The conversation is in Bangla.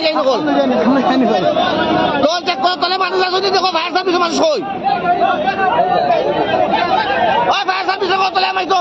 যাই নকল তল চেক করে তলে মানুষ আছে দেখো ফায়ার সার্ভিসের মানুষ কই ওই ফায়ার সার্ভিসের তলে আমাই তো